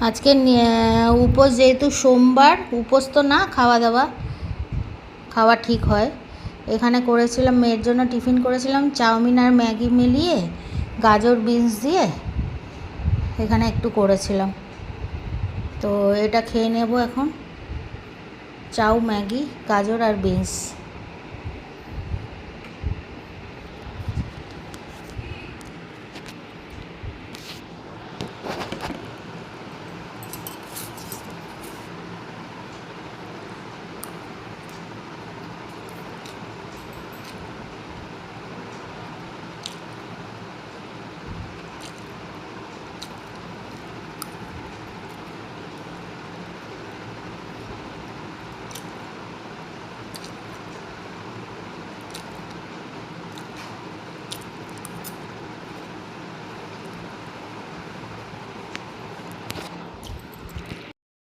আজকে উপোস যেহেতু সোমবার, উপোস তো না খাওয়া দাওয়া খাওয়া ঠিক হয়। এখানে করেছিলাম, মেয়ের জন্য টিফিন করেছিলাম, চাউমিন আর ম্যাগি মিলিয়ে গাজর বিনস দিয়ে এখানে একটু করেছিলাম। তো এটা খেয়ে নেব এখন। চাউ, ম্যাগি, গাজর আর বিনস।